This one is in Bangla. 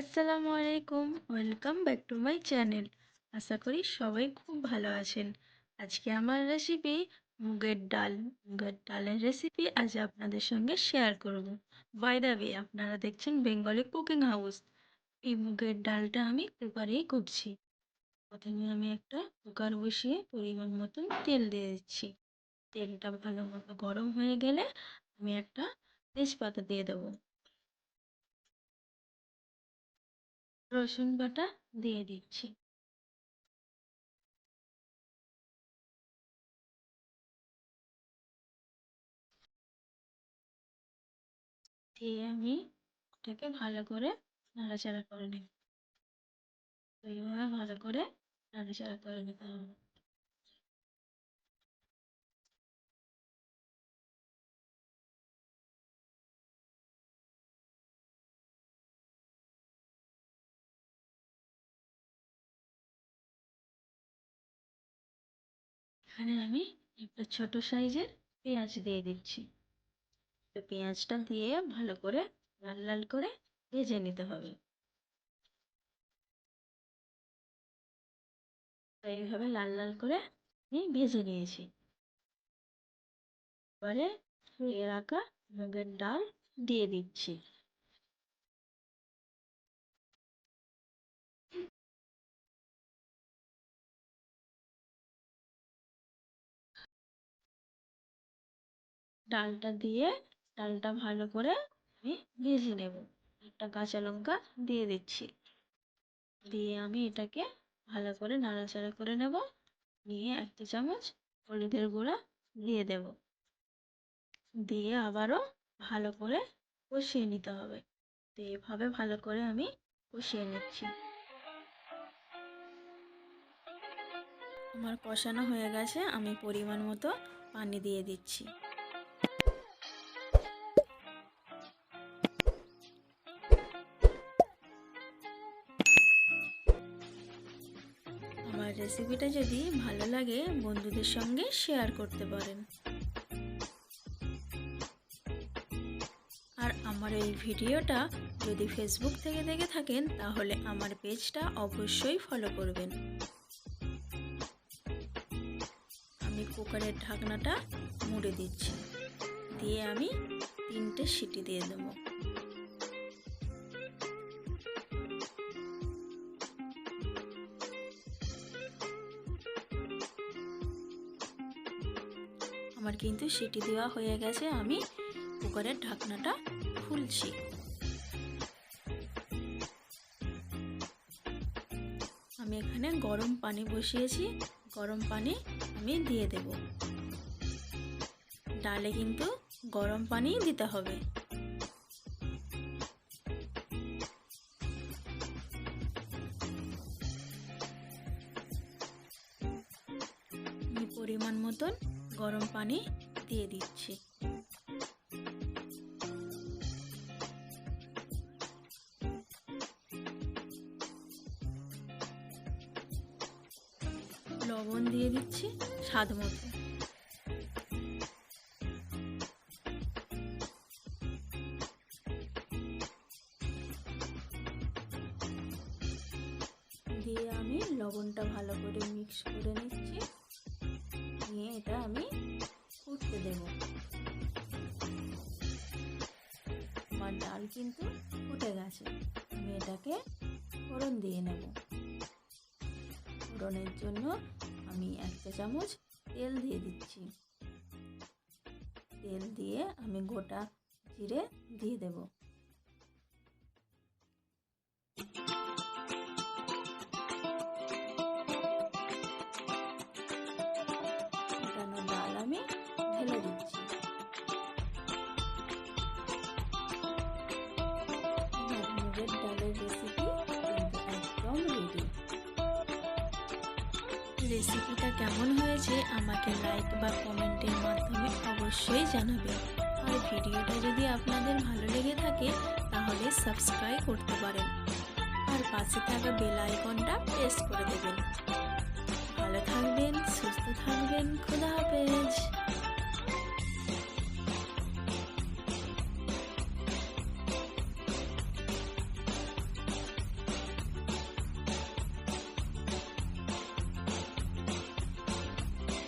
আসসালামু আলাইকুম, welcome back to my channel. আশা করি সবাই খুব ভালো আছেন। আজকে আমার রেসিপি মুগের ডাল। মুগের ডালের রেসিপি আজ আপনাদের সঙ্গে শেয়ার করব। বাই দ্য আপনারা দেখছেন বেঙ্গলি কুকিং হাউস এই মুগের ডালটা আমি কুকারেই করছি। প্রথমে আমি একটা কুকার বসিয়ে পরিমাণ মতন তেল দিয়ে দিচ্ছি। তেলটা ভালো মতো গরম হয়ে গেলে আমি একটা তেজপাতা দিয়ে দেবো। রসুন বাটা দিয়ে দিচ্ছি। দিয়ে আমি ওটাকে ভালো করে নাড়াচাড়া করে নিই এইভাবে ভালো করে নাড়াচাড়া করে নিতে হবে। এখানে আমি একটা ছোট সাইজের পেঁয়াজ দিয়ে দিচ্ছি। তো পেঁয়াজটা দিয়ে ভালো করে লাল লাল করে ভেজে নিতে হবে। এইভাবে লাল লাল করে আমি ভেজে নিয়েছি। এবারে রাখা মুগের ডাল দিয়ে দিচ্ছি। ডালটা দিয়ে, ডালটা ভালো করে আমি ভেজে নেব। একটা কাঁচা লঙ্কা দিয়ে দিচ্ছি। দিয়ে আমি এটাকে ভালো করে নাড়াচাড়া করে নেব। নিয়ে একটা চামচ হলুদের গুঁড়া দিয়ে দেব। দিয়ে আবারও ভালো করে কষিয়ে নিতে হবে। তো এভাবে ভালো করে আমি কষিয়ে নিচ্ছি। আমার কষানো হয়ে গেছে। আমি পরিমাণ মতো পানি দিয়ে দিচ্ছি। রেসিপিটা যদি ভালো লাগে, বন্ধুদের সঙ্গে শেয়ার করতে পারেন। আর আমার এই ভিডিওটা যদি ফেসবুক থেকে দেখে থাকেন, তাহলে আমার পেজটা অবশ্যই ফলো করবেন। আমি কুকারের ঢাকনাটা মুড়ে দিচ্ছি। দিয়ে আমি তিনটে সিটি দিয়ে দেবো। আমার কিন্তু সিটি দেওয়া হয়ে গেছে, আমি কুকারের ঢাকনাটা খুলছি। আমি এখানে গরম পানি বসিয়েছি, গরম পানি আমি দিয়ে দেব। ডালে কিন্তু গরম পানি দিতে হবে। পরিমাণ মতন গরম পানি দিয়ে দিচ্ছি। লবণ দিয়ে দিচ্ছি স্বাদ মতো। দিয়ে আমি লবণটা ভালো করে মিক্স করে নিচ্ছি। এটা আমি ফুটতে দেব। আমার ডাল কিন্তু ফুটে গেছে। আমি এটাকে ফোড়ন দিয়ে নেব। ফোড়নের জন্য আমি একটা চামচ তেল দিয়ে দিচ্ছি। তেল দিয়ে আমি গোটা জিরে দিয়ে দেবো। ঢেলে দিচ্ছি রেসিপিটা কেমন হয়েছে আমাকে লাইক বা কমেন্টের মাধ্যমে অবশ্যই জানাবেন আর ভিডিওটা যদি আপনাদের ভালো লেগে থাকে, তাহলে সাবস্ক্রাইব করতে পারেন। আর পাশে থাকা বেল আইকনটা প্রেস করে দেবেন। ভালো থাকবেন, সুস্থ থাকবেন, খুদা